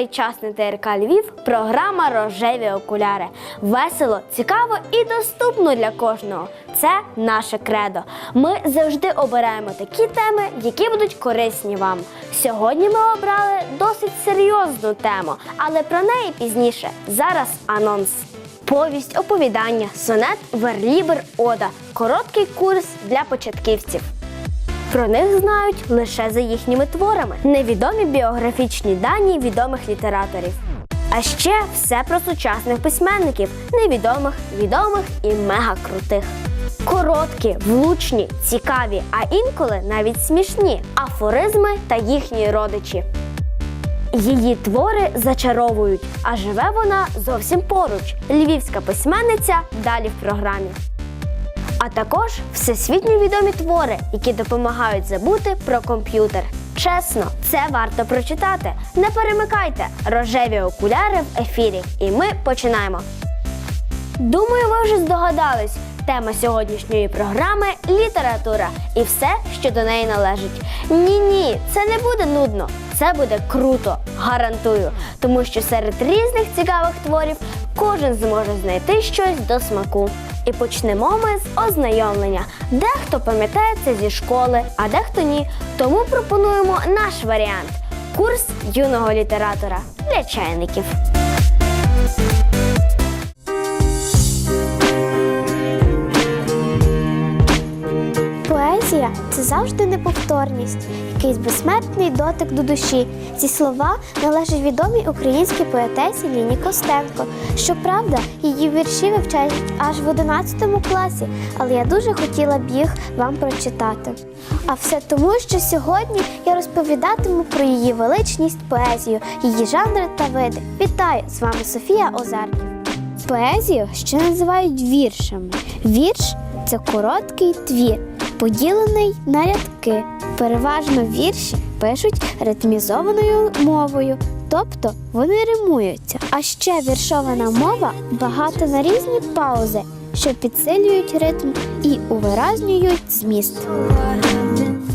Цей час на ТРК Львів програма Рожеві окуляри. Весело, цікаво і доступно для кожного. Це наше кредо. Ми завжди обираємо такі теми, які будуть корисні вам. Сьогодні ми обрали досить серйозну тему, але про неї пізніше. Зараз анонс. Повість, оповідання, сонет, верлібер, ода короткий курс для початківців. Про них знають лише за їхніми творами, невідомі біографічні дані відомих літераторів. А ще все про сучасних письменників, невідомих, відомих і мегакрутих. Короткі, влучні, цікаві, а інколи навіть смішні афоризми та їхні родичі. Її твори зачаровують, а живе вона зовсім поруч. Львівська письменниця далі в програмі. А також всесвітньо відомі твори, які допомагають забути про комп'ютер. Чесно, це варто прочитати. Не перемикайте рожеві окуляри в ефірі. І ми починаємо. Думаю, ви вже здогадались. Тема сьогоднішньої програми література і все, що до неї належить. Ні, ні, це не буде нудно. Це буде круто, гарантую. Тому що серед різних цікавих творів кожен зможе знайти щось до смаку. І почнемо ми з ознайомлення. Дехто пам'ятає це зі школи, а дехто ні. Тому пропонуємо наш варіант курс юного літератора для чайників. Поезія це завжди неповторність, якийсь безсмертний дотик до душі. Ці слова належать відомій українській поетесі Ліні Костенко. Щоправда, її вірші вивчають аж в 11 класі, але я дуже хотіла б їх вам прочитати. А все тому, що сьогодні я розповідатиму про її величність поезію, її жанри та види. Вітаю! З вами Софія Озарків. Поезію ще називають віршами. Вірш це короткий твір, поділений на рядки. Переважно вірші пишуть ритмізованою мовою, тобто вони римуються. А ще віршована мова багата на різні паузи, що підсилюють ритм і увиразнюють зміст.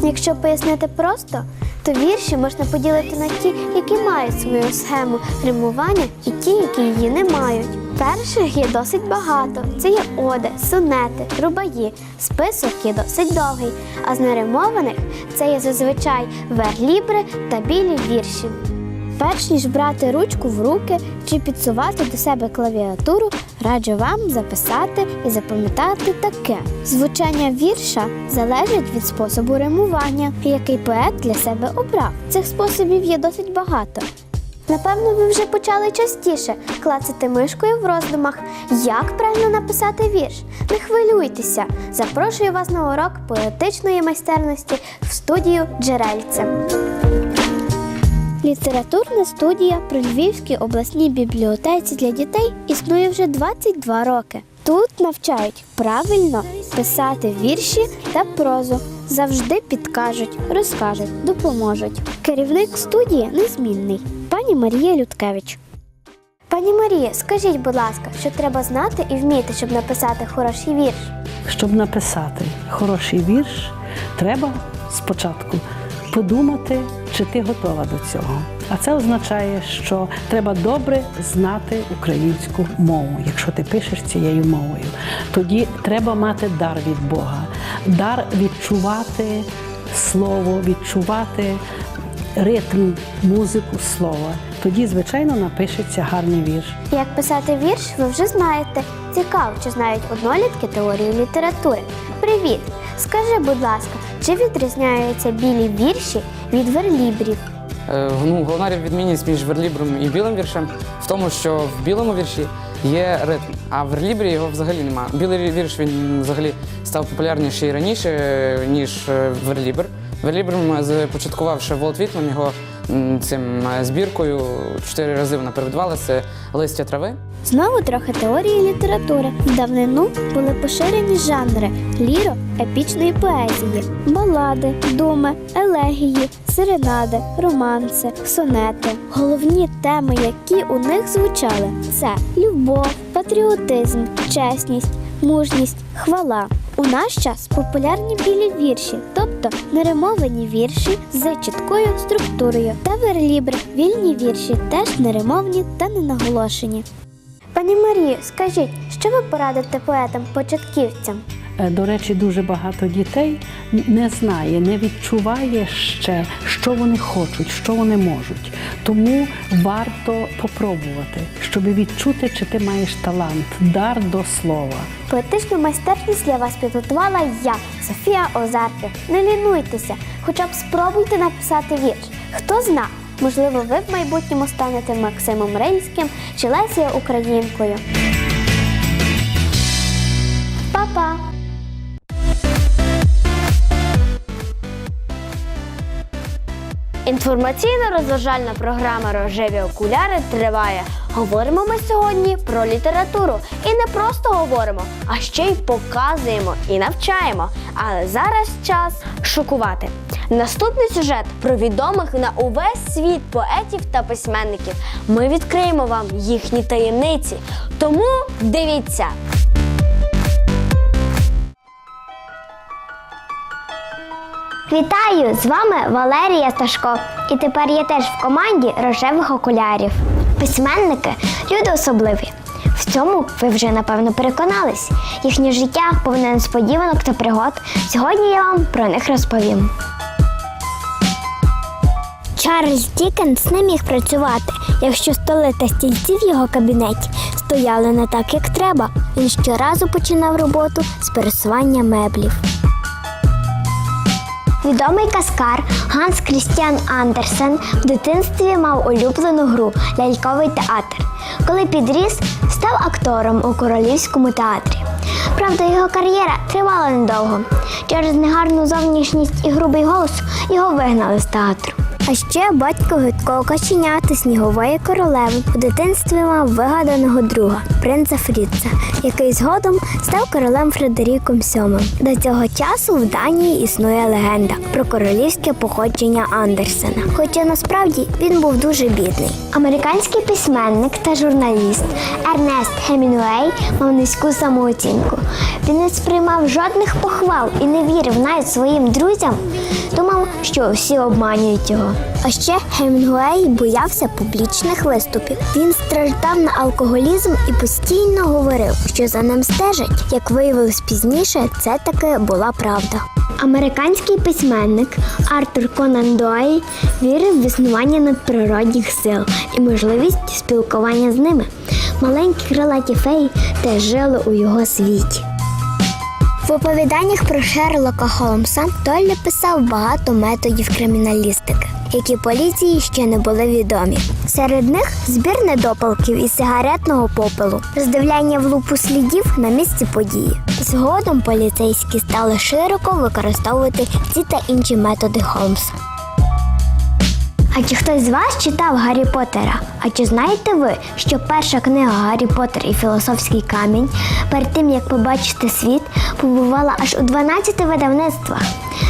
Якщо пояснити просто, то вірші можна поділити на ті, які мають свою схему римування, і ті, які її не мають. Перших є досить багато. Це є оди, сонети, рубаї. Список є досить довгий, а з неримованих це є зазвичай верлібри та білі вірші. Перш ніж брати ручку в руки чи підсувати до себе клавіатуру, раджу вам записати і запам'ятати таке. Звучання вірша залежить від способу римування, який поет для себе обрав. Цих способів є досить багато. Напевно, ви вже почали частіше клацати мишкою в роздумах, як правильно написати вірш. Не хвилюйтеся. Запрошую вас на урок поетичної майстерності в студію Джерельце. Літературна студія при Львівській обласній бібліотеці для дітей існує вже 22 роки. Тут навчають правильно писати вірші та прозу. Завжди підкажуть, розкажуть, допоможуть. Керівник студії незмінний пані Марія Людкевич. Пані Марія, скажіть, будь ласка, що треба знати і вміти, щоб написати хороший вірш? Щоб написати хороший вірш, треба спочатку подумати, чи ти готова до цього. А це означає, що треба добре знати українську мову, якщо ти пишеш цією мовою. Тоді треба мати дар від Бога, дар відчувати слово, відчувати ритм, музику слова. Тоді, звичайно, напишеться гарний вірш. Як писати вірш, ви вже знаєте. Цікаво, чи знають однолітки теорії літератури. Привіт! Скажи, будь ласка, чи відрізняються білі вірші від верлібрів? Е, Ну, головна відмінність між верлібром і білим віршем в тому, що в білому вірші є ритм, а в верлібрі його взагалі немає. Білий вірш він взагалі став популярніший раніше, ніж е, верлібр. Верлібром започаткував ще Волт Вітман його цим е, збіркою. Чотири рази вона перевидавалася це листя трави. Знову трохи теорії літератури. В давнину були поширені жанри ліро епічної поезії, балади, думи, елегії, серенади, романси, сонети. Головні теми, які у них звучали, це любов, патріотизм, чесність, мужність, хвала. У наш час популярні білі вірші, тобто неримовані вірші з чіткою структурою, та верлібри вільні вірші, теж неримовні та ненаголошені. Пані Марію, скажіть, що ви порадите поетам-початківцям? Е, До речі, дуже багато дітей не знає, не відчуває ще, що вони хочуть, що вони можуть. Тому варто попробувати, щоб відчути, чи ти маєш талант, дар до слова. Поетичну майстерність для вас підготувала я, Софія Озарків. Не лінуйтеся, хоча б спробуйте написати вірш. Хто зна, можливо, ви в майбутньому станете Максимом Рильським чи Лесією Українкою. Па-па! Інформаційно-розважальна програма Рожеві окуляри триває. Говоримо ми сьогодні про літературу. І не просто говоримо, а ще й показуємо і навчаємо. Але зараз час шокувати. Наступний сюжет про відомих на увесь світ поетів та письменників. Ми відкриємо вам їхні таємниці. Тому дивіться! Вітаю! З вами Валерія Сташко. І тепер я теж в команді рожевих окулярів. Письменники люди особливі. В цьому ви вже напевно переконались. Їхнє життя повне несподіванок та пригод. Сьогодні я вам про них розповім. Чарльз Дікенс не міг працювати, якщо столи та стільці в його кабінеті стояли не так, як треба. Він щоразу починав роботу з пересування меблів. Відомий каскар Ганс Крістіан Андерсен в дитинстві мав улюблену гру ляльковий театр. Коли підріс, став актором у королівському театрі. Правда, його кар'єра тривала недовго. Через негарну зовнішність і грубий голос його вигнали з театру. А ще батько гидкого каченята снігової королеви в дитинстві мав вигаданого друга принца Фріца, який згодом став королем Фредеріком VII. До цього часу в Данії існує легенда про королівське походження Андерсена. Хоча насправді він був дуже бідний. Американський письменник та журналіст Ернест Хемінгуей мав низьку самооцінку. Він не сприймав жодних похвал і не вірив навіть своїм друзям. Думав, що всі обманюють його. А ще Хемінгуей боявся публічних виступів. Він страждав на алкоголізм і постійно говорив, що за ним стежать. Як виявилось пізніше, це таки була правда. Американський письменник Артур Конан Дойль вірив в існування надприродних сил і можливість спілкування з ними. Маленькі крилаті феї теж жили у його світі. В оповіданнях про Шерлока Холмса Толлі написав багато методів криміналістики, які поліції ще не були відомі. Серед них збір недопалків із сигаретного попелу, роздивляння в лупу слідів на місці події. Згодом поліцейські стали широко використовувати ці та інші методи Холмса. А чи хтось з вас читав Гаррі Поттера? А чи знаєте ви, що перша книга Гаррі Поттер і філософський камінь перед тим як побачити світ, побувала аж у 12 видавництвах?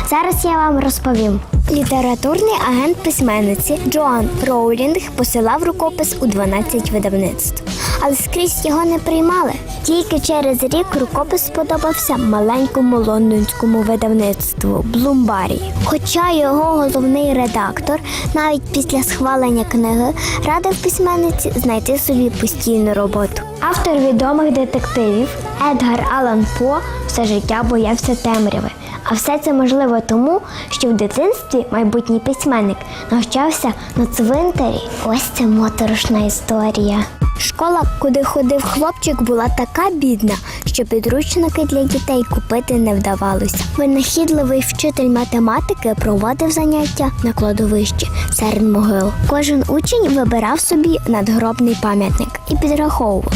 Зараз я вам розповім. Літературний агент письменниці Джоан Роулінг посилав рукопис у 12 видавництв, але скрізь його не приймали. Тільки через рік рукопис сподобався маленькому лондонському видавництву Блумбарі. Хоча його головний редактор навіть після схвалення книги радив письменниці знайти собі постійну роботу. Автор відомих детективів Едгар Алан По все життя боявся темряви. А все це можливо тому, що в дитинстві майбутній письменник навчався на цвинтарі. Ось це моторошна історія. Школа, куди ходив хлопчик, була така бідна, що підручники для дітей купити не вдавалося. Винахідливий вчитель математики проводив заняття на кладовищі серед могил. Кожен учень вибирав собі надгробний пам'ятник і підраховував,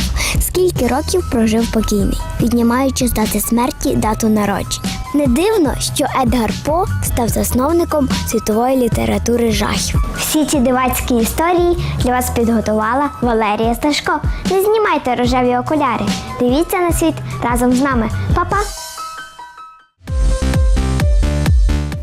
скільки років прожив покійний, піднімаючи з дати смерті дату народження. Не дивно, що Едгар По став засновником світової літератури жахів. Всі ці дивацькі історії для вас підготувала Валерія Сташко. Не знімайте рожеві окуляри. Дивіться на світ разом з нами. Па-па!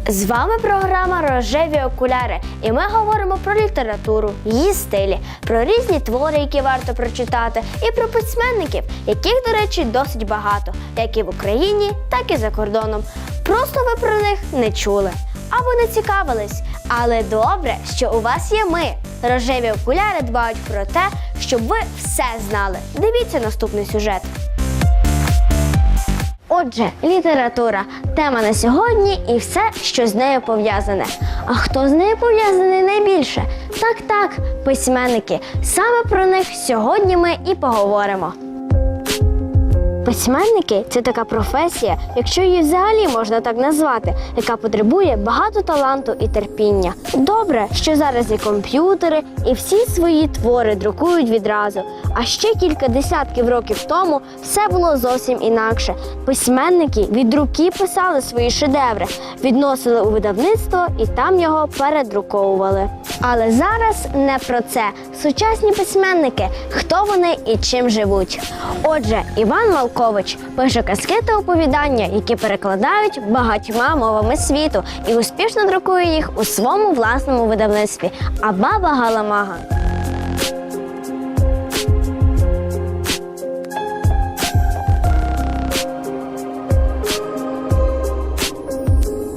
З вами програма Рожеві окуляри, і ми говоримо про літературу, її стилі, про різні твори, які варто прочитати, і про письменників, яких, до речі, досить багато, як і в Україні, так і за кордоном. Просто ви про них не чули або не цікавились. Але добре, що у вас є ми. Рожеві окуляри дбають про те, щоб ви все знали. Дивіться наступний сюжет. Отже, література тема на сьогодні і все, що з нею пов'язане. А хто з нею пов'язаний найбільше? Так, так, письменники. Саме про них сьогодні ми і поговоримо. Письменники це така професія, якщо її взагалі можна так назвати, яка потребує багато таланту і терпіння. Добре, що зараз є комп'ютери і всі свої твори друкують відразу. А ще кілька десятків років тому все було зовсім інакше. Письменники від руки писали свої шедеври, відносили у видавництво і там його передруковували. Але зараз не про це. Сучасні письменники, хто вони і чим живуть. Отже, Іван Малкович пише казки та оповідання, які перекладають багатьма мовами світу і успішно друкує їх у своєму власному видавництві. А баба Галамага.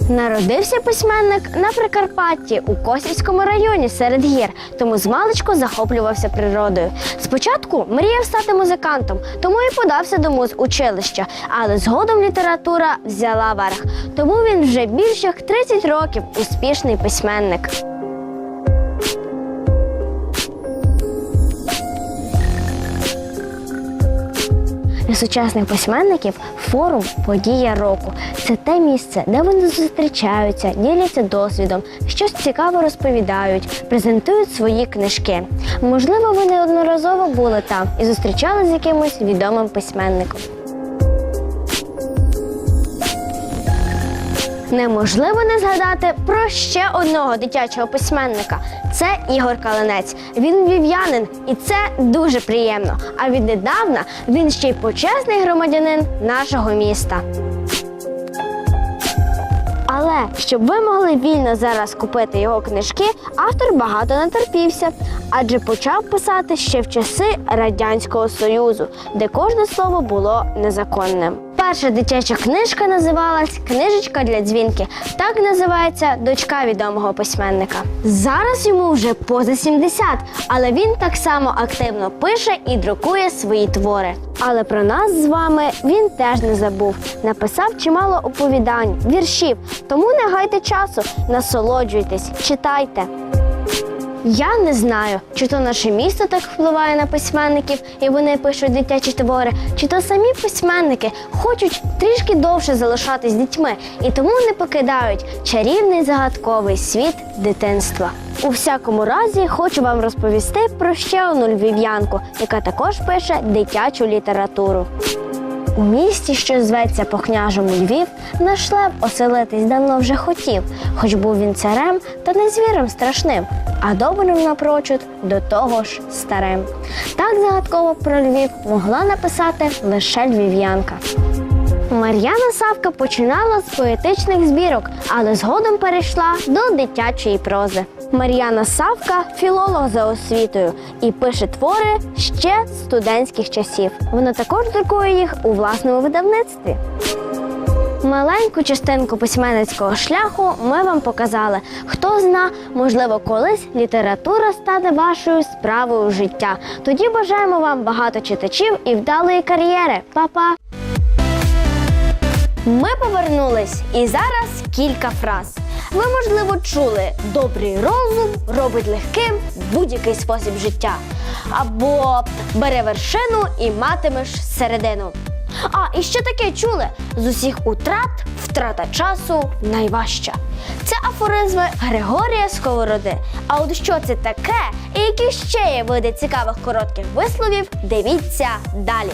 Народився письменник на Прикарпатті у Косівському районі серед гір, тому змалечку захоплювався природою. Спочатку мріяв стати музикантом, тому і подався до музучилища, але згодом література взяла верх. Тому він вже більш як 30 років успішний письменник. Для сучасних письменників форум подія року. Це те місце, де вони зустрічаються, діляться досвідом, щось цікаво розповідають, презентують свої книжки. Можливо, ви неодноразово були там і зустрічали з якимось відомим письменником. Неможливо не згадати про ще одного дитячого письменника. Це Ігор Калинець. Він львів'янин, і це дуже приємно. А віднедавна він ще й почесний громадянин нашого міста. Але щоб ви могли вільно зараз купити його книжки, автор багато натерпівся, адже почав писати ще в часи Радянського Союзу, де кожне слово було незаконним. Перша дитяча книжка називалась Книжечка для дзвінки. Так називається дочка відомого письменника. Зараз йому вже поза 70, але він так само активно пише і друкує свої твори. Але про нас з вами він теж не забув. Написав чимало оповідань, віршів. Тому не гайте часу, насолоджуйтесь, читайте. Я не знаю, чи то наше місто так впливає на письменників і вони пишуть дитячі твори, чи то самі письменники хочуть трішки довше залишатись дітьми і тому не покидають чарівний загадковий світ дитинства. У всякому разі, хочу вам розповісти про ще одну львів'янку, яка також пише дитячу літературу. У місті, що зветься по княжому Львів, наш шлеп оселитись давно вже хотів, хоч був він царем, та не звіром страшним, а добрим напрочуд до того ж старим. Так загадково про Львів могла написати лише львів'янка. Мар'яна Савка починала з поетичних збірок, але згодом перейшла до дитячої прози. Мар'яна Савка філолог за освітою і пише твори ще з студентських часів. Вона також друкує їх у власному видавництві. Маленьку частинку письменницького шляху ми вам показали. Хто зна, можливо, колись література стане вашою справою життя. Тоді бажаємо вам багато читачів і вдалої кар'єри. Па-па! Ми повернулись, і зараз кілька фраз. Ви, можливо, чули добрий розум робить легким будь-який спосіб життя. Або бери вершину і матимеш середину. А, і ще таке чули: з усіх утрат втрата часу найважча. Це афоризми Григорія Сковороди. А от що це таке, і які ще є види цікавих коротких висловів, дивіться далі.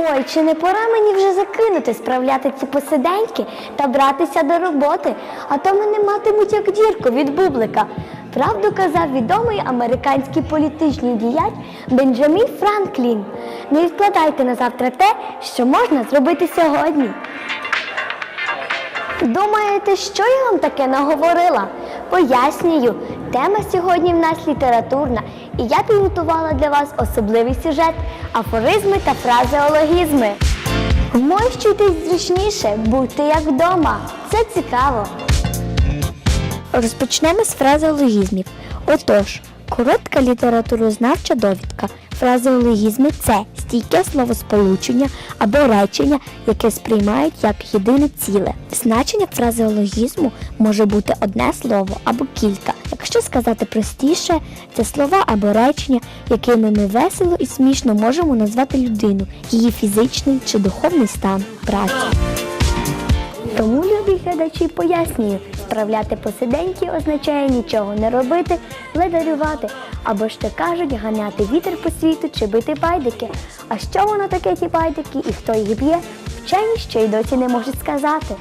Ой, чи не пора мені вже закинути, справляти ці посиденьки та братися до роботи, а то мене матимуть як дірку від бублика. Правду казав відомий американський політичний діяч Бенджамін Франклін. Не відкладайте на завтра те, що можна зробити сьогодні. Думаєте, що я вам таке наговорила? Пояснюю, тема сьогодні в нас літературна, і я підготувала для вас особливий сюжет афоризми та фразеологізми. Вмощуйтесь зручніше, будьте як вдома. Це цікаво. Розпочнемо з фразеологізмів. Отож, коротка літературознавча довідка. Фразеологізми це стійке словосполучення або речення, яке сприймають як єдине ціле. Значення фразеологізму може бути одне слово або кілька. Якщо сказати простіше, це слова або речення, якими ми весело і смішно можемо назвати людину, її фізичний чи духовний стан, працю. Тому, любі глядачі, пояснюю, справляти посиденьки означає нічого не робити, ледарювати, або ще кажуть ганяти вітер по світу чи бити байдики. А що воно таке ті байдики і хто їх б'є, вчені ще й досі не можуть сказати.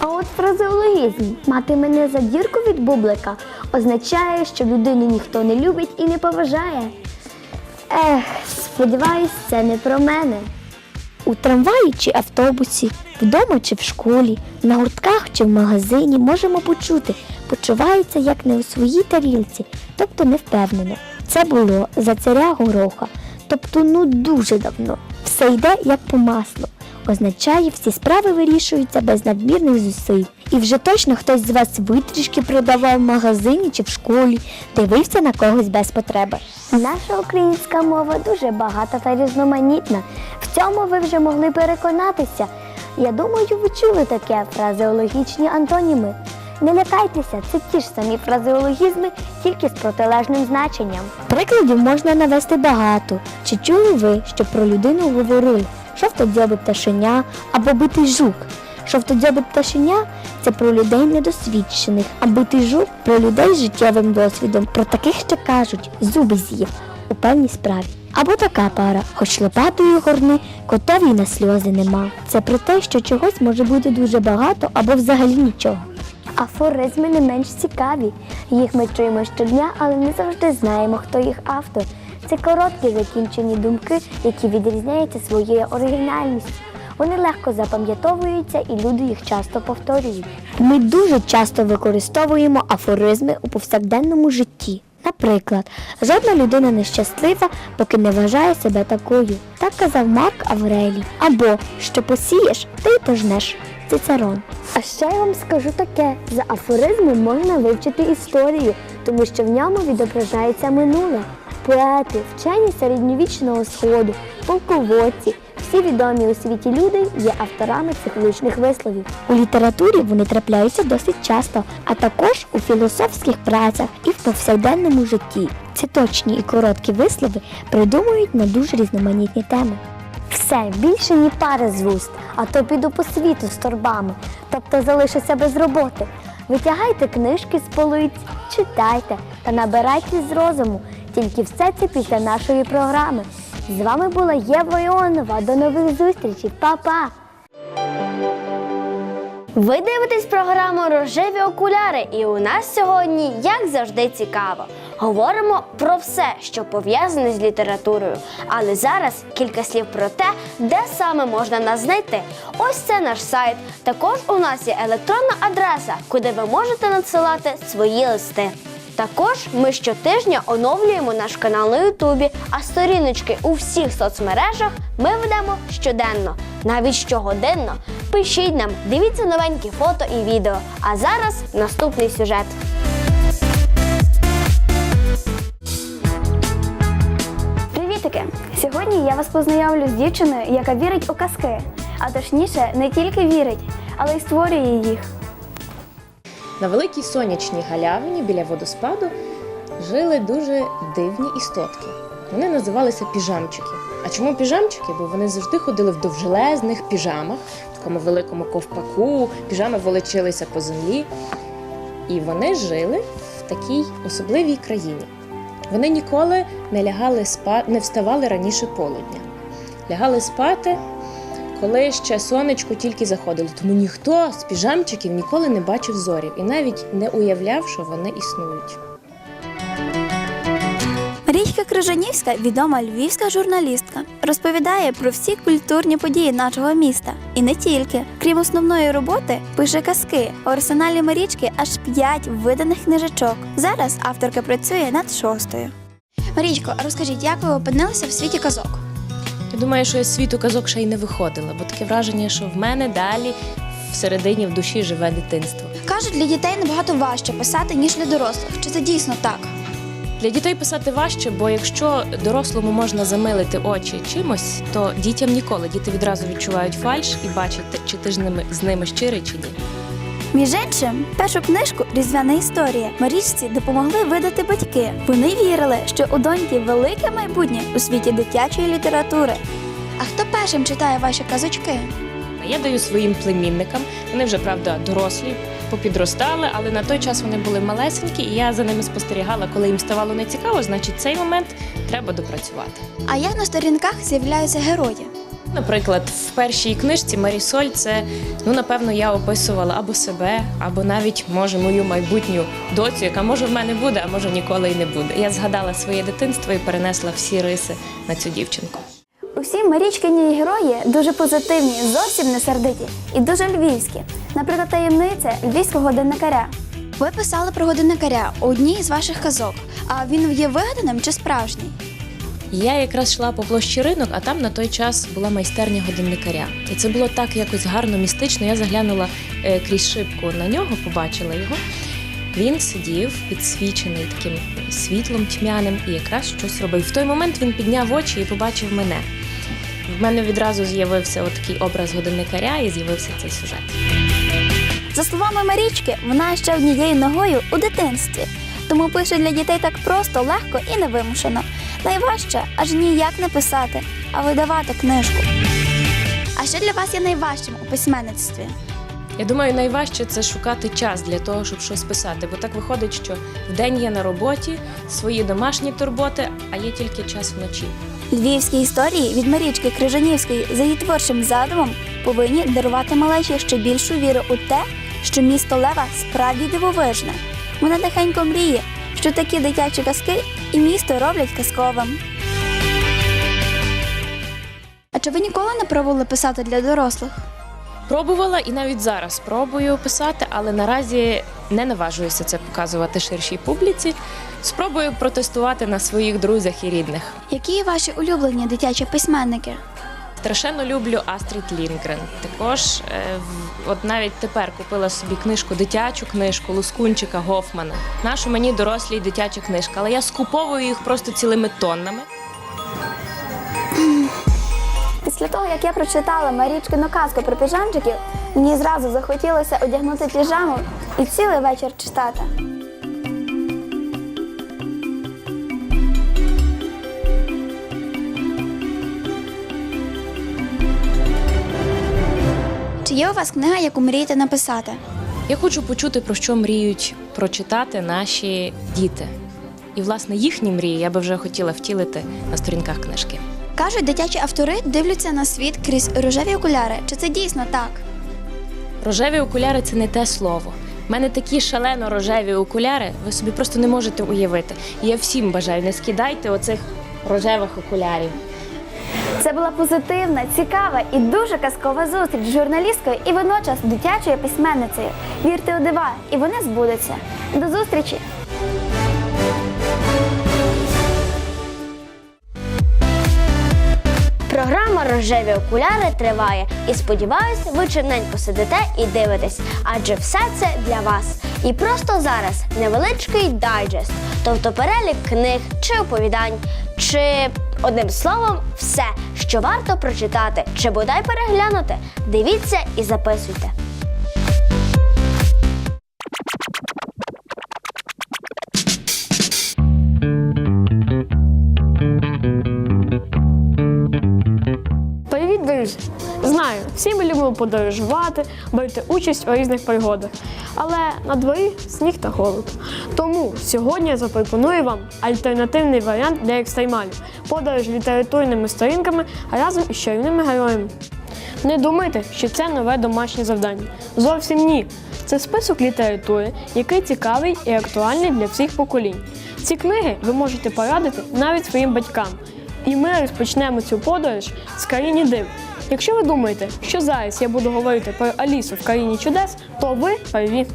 А от фразеологізм мати мене за дірку від бублика означає, що людину ніхто не любить і не поважає. Ех, сподіваюсь, це не про мене. У трамваї чи автобусі, вдома чи в школі, на гуртках чи в магазині можемо почути, почувається як не у своїй тарілці, тобто не впевнено. Це було за царя гороха, тобто ну дуже давно. Все йде як по маслу. Означає, всі справи вирішуються без надмірних зусиль. І вже точно хтось з вас витрішки продавав в магазині чи в школі, дивився на когось без потреби. Наша українська мова дуже багата та різноманітна. В цьому ви вже могли переконатися. Я думаю, ви чули таке фразеологічні антоніми. Не лякайтеся, це ті ж самі фразеологізми, тільки з протилежним значенням. Прикладів можна навести багато. Чи чули ви, що про людину говорили жовтодзьобе пташеня або битий жук? Жовтодзьобе пташеня це про людей недосвідчених, а битий жук про людей з життєвим досвідом. Про таких ще кажуть зуби з'їв у певній справі. Або така пара, хоч лопатою горни, котові на сльози нема. Це про те, що чогось може бути дуже багато або взагалі нічого. Афоризми не менш цікаві. Їх ми чуємо щодня, але не завжди знаємо, хто їх автор. Це короткі закінчені думки, які відрізняються своєю оригінальністю. Вони легко запам'ятовуються і люди їх часто повторюють. Ми дуже часто використовуємо афоризми у повсякденному житті. Наприклад, жодна людина не щаслива, поки не вважає себе такою. Так казав Марк Аврелій. Або що посієш, ти й пожнеш. Цицерон. А ще я вам скажу таке: за афоризмом можна вивчити історію, тому що в ньому відображається минуле. Поети, вчені середньовічного сходу, полководці, всі відомі у світі люди є авторами цих влучних висловів. У літературі вони трапляються досить часто, а також у філософських працях і в повсякденному житті. Ці точні і короткі вислови придумують на дуже різноманітні теми. Все, більше ні пари з вуст, а то піду по світу з торбами, тобто залишуся без роботи. Витягайте книжки з полиць, читайте та набирайтесь з розуму. Тільки все це після нашої програми. З вами була Єва Іонова. До нових зустрічей, Па-па! Ви дивитесь програму Рожеві окуляри, і у нас сьогодні, як завжди, цікаво. Говоримо про все, що пов'язане з літературою. Але зараз кілька слів про те, де саме можна нас знайти. Ось це наш сайт. Також у нас є електронна адреса, куди ви можете надсилати свої листи. Також ми щотижня оновлюємо наш канал на Ютубі, а сторіночки у всіх соцмережах ми ведемо щоденно, навіть щогоденно. Пишіть нам, дивіться новенькі фото і відео. А зараз наступний сюжет. Привітики! Сьогодні я вас познайомлю з дівчиною, яка вірить у казки. А точніше, не тільки вірить, але й створює їх. На великій сонячній галявині біля водоспаду жили дуже дивні істотки. Вони називалися піжамчики. А чому піжамчики? Бо вони завжди ходили в довжелезних піжамах, в такому великому ковпаку, піжами волочилися по землі. І вони жили в такій особливій країні. Вони ніколи не лягали спати, не вставали раніше полудня. Лягали спати, коли ще сонечко тільки заходило, тому ніхто з піжамчиків ніколи не бачив зорів і навіть не уявляв, що вони існують. Марічка Крижанівська, відома львівська журналістка, розповідає про всі культурні події нашого міста. І не тільки. Крім основної роботи, пише казки. У арсеналі Марічки аж п'ять виданих книжечок. Зараз авторка працює над шостою. Марічко, а розкажіть, як ви опинилися в світі казок? Я думаю, що я з світу казок ще й не виходила, бо таке враження, що в мене далі всередині в душі живе дитинство. Кажуть, для дітей набагато важче писати, ніж для дорослих. Чи це дійсно так? Для дітей писати важче, бо якщо дорослому можна замилити очі чимось, то дітям ніколи. Діти відразу відчувають фальш і бачать, чи ти ж ними, з ними щирий чи ні. Між іншим, першу книжку Різдвяна історія Марічці допомогли видати батьки. Вони вірили, що у доньки велике майбутнє у світі дитячої літератури. А хто першим читає ваші казочки? Я даю своїм племінникам. Вони вже правда дорослі, попідростали, але на той час вони були малесенькі, і я за ними спостерігала, коли їм ставало нецікаво, значить цей момент треба допрацювати. А як на сторінках з'являються герої? Наприклад, в першій книжці Марісоль це ну напевно я описувала або себе, або навіть може мою майбутню доцю, яка може в мене буде, а може ніколи й не буде. Я згадала своє дитинство і перенесла всі риси на цю дівчинку. Усі Марічкині герої дуже позитивні, зовсім не сердиті і дуже львівські. Наприклад, таємниця львівського годинникаря. Ви писали про годинникаря у одній з ваших казок. А він є вигаданим чи справжній? Я якраз йшла по площі ринок, а там на той час була майстерня годинникаря. І це було так якось гарно, містично. Я заглянула е, крізь шибку на нього, побачила його. Він сидів підсвічений таким світлом тьмяним і якраз щось робив. В той момент він підняв очі і побачив мене. В мене відразу з'явився такий образ годинникаря і з'явився цей сюжет. За словами Марічки, вона ще однією ногою у дитинстві, тому пише для дітей так просто, легко і невимушено. Найважче аж ніяк не писати, а видавати книжку. А що для вас є найважчим у письменництві? Я думаю, найважче це шукати час для того, щоб щось писати, бо так виходить, що вдень є на роботі, свої домашні турботи, а є тільки час вночі. Львівські історії від Марічки Крижанівської за її творчим задумом повинні дарувати малечі ще більшу віру у те, що місто Лева справді дивовижне. Вона тихенько мріє, що такі дитячі казки і місто роблять казковим. А чи ви ніколи не пробували писати для дорослих? Пробувала і навіть зараз пробую писати, але наразі не наважуюся це показувати ширшій публіці. Спробую протестувати на своїх друзях і рідних. Які ваші улюблені дитячі письменники? Страшенно люблю Астрід Лінгрен. Також е, от навіть тепер купила собі книжку, дитячу книжку Лускунчика Гофмана. Нашу мені дорослі й дитяча книжка, але я скуповую їх просто цілими тоннами. Після того, як я прочитала Марічкину казку про піжамчиків, мені зразу захотілося одягнути піжаму і цілий вечір читати. Є у вас книга, яку мрієте написати? Я хочу почути, про що мріють прочитати наші діти. І, власне, їхні мрії я би вже хотіла втілити на сторінках книжки. Кажуть, дитячі автори дивляться на світ крізь рожеві окуляри. Чи це дійсно так? Рожеві окуляри це не те слово. У мене такі шалено рожеві окуляри, ви собі просто не можете уявити. І я всім бажаю, не скидайте оцих рожевих окулярів. Це була позитивна, цікава і дуже казкова зустріч з журналісткою і водночас дитячою письменницею. Вірте у дива, і вони збудуться. До зустрічі! Програма Рожеві окуляри триває. І сподіваюся, ви чорненько сидите і дивитесь, адже все це для вас. І просто зараз невеличкий дайджест, тобто перелік книг чи оповідань, чи одним словом, все, що варто прочитати, чи бодай переглянути. Дивіться і записуйте. Привіт, друзі! Знаю, всі ми любимо подорожувати, брати участь у різних пригодах. Але на дворі сніг та холод. Тому сьогодні я запропоную вам альтернативний варіант для екстремалів подорож літературними сторінками разом із чарівними героями. Не думайте, що це нове домашнє завдання. Зовсім ні. Це список літератури, який цікавий і актуальний для всіх поколінь. Ці книги ви можете порадити навіть своїм батькам. І ми розпочнемо цю подорож з країні див. Якщо ви думаєте, що зараз я буду говорити про Алісу в країні чудес, то ви праві.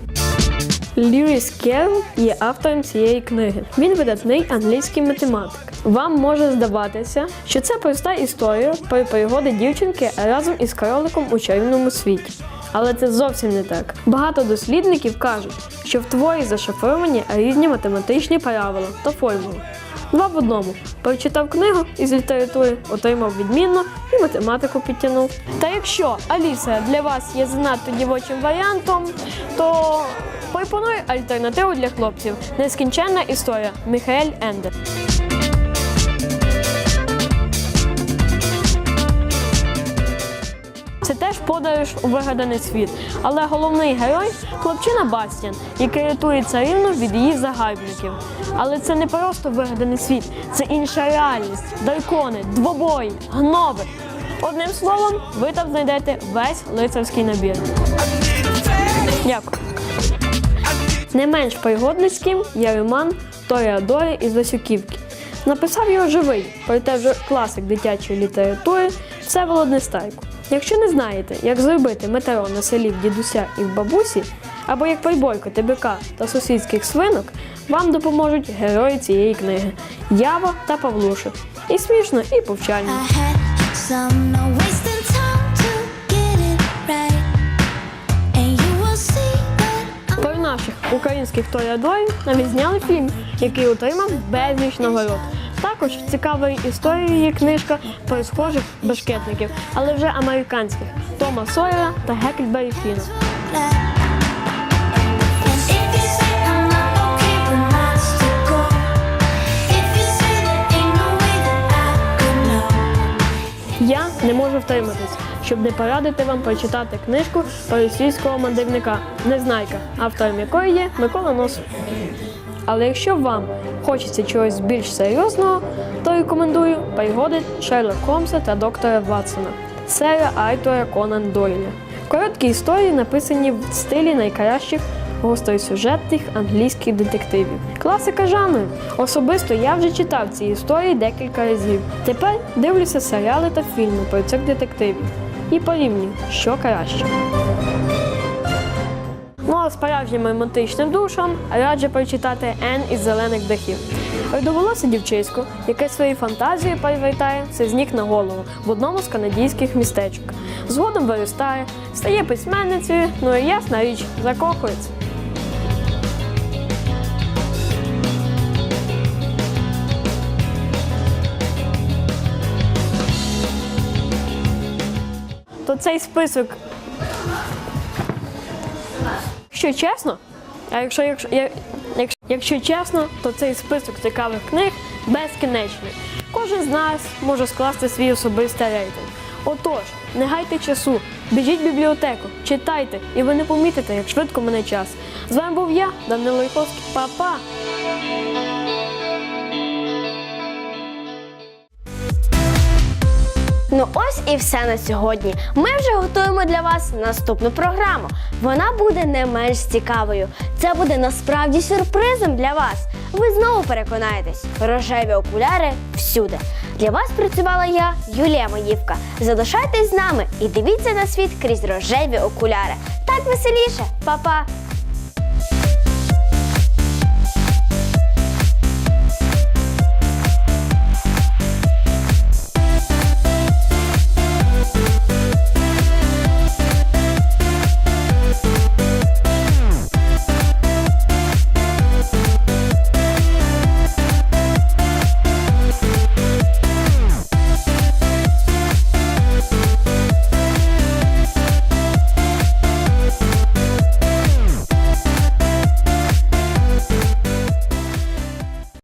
Льюіс Керрол є автором цієї книги. Він видатний англійський математик. Вам може здаватися, що це проста історія про пригоди дівчинки разом із кроликом у чарівному світі. Але це зовсім не так. Багато дослідників кажуть, що в творі зашифровані різні математичні правила та формули. Два в одному. Прочитав книгу із літератури, отримав відмінно і математику підтягнув. Та якщо Аліса для вас є занадто дівочим варіантом, то пропоную альтернативу для хлопців. Нескінченна історія Міхаель Ендер. Це теж подорож у вигаданий світ. Але головний герой хлопчина Бастіан, який рятує царівну від її загарбників. Але це не просто вигаданий світ, це інша реальність, дракони, двобої, гноби. Одним словом, ви там знайдете весь лицарський набір. Дякую. Не менш пригодницьким є роман Тореадори із Васюківки. Написав його живий, проте вже класик дитячої літератури Всеволод Нестайко. Якщо не знаєте, як зробити метеро на селі в дідуся і в бабусі, або як приборкати бика та сусідських свинок, вам допоможуть герої цієї книги Ява та Павлуша. І смішно, і повчально. Наших українських тоreadorів навіть зняли фільм, який отримав безліч нагород. Також цікава історія є книжка про схожих башкетників, але вже американських Тома Сойера та Гекльбері Фіна. Я не можу втриматись, щоб не порадити вам прочитати книжку про російського мандрівника Незнайка, автором якої є Микола Носов. Але якщо вам хочеться чогось більш серйозного, то рекомендую пригоди Шерлока Холмса та доктора Ватсона. Серія Артура Конан Дойля. Короткі історії написані в стилі найкращих гостросюжетних англійських детективів. Класика жанру. Особисто я вже читав ці історії декілька разів. Тепер дивлюся серіали та фільми про цих детективів і порівнюю, що краще. Ну а справжнім романтичним душам раджу прочитати Ен із зелених дахів. Довелося дівчисько, яке свої фантазії перевертає все з на голову в одному з канадійських містечок. Згодом виростає, стає письменницею, ну і ясна річ, закохується. То цей список Якщо чесно, а якщо, якщо, якщо, якщо чесно, то цей список цікавих книг безкінечний. Кожен з нас може скласти свій особистий рейтинг. Отож, не гайте часу, біжіть в бібліотеку, читайте, і ви не помітите, як швидко мене час. З вами був я, Данило Лайковський. Па-па! Ну ось і все на сьогодні. Ми вже готуємо для вас наступну програму. Вона буде не менш цікавою. Це буде насправді сюрпризом для вас. Ви знову переконаєтесь, рожеві окуляри всюди. Для вас працювала я, Юлія Маївка. Залишайтесь з нами і дивіться на світ крізь рожеві окуляри. Так веселіше, Па-па!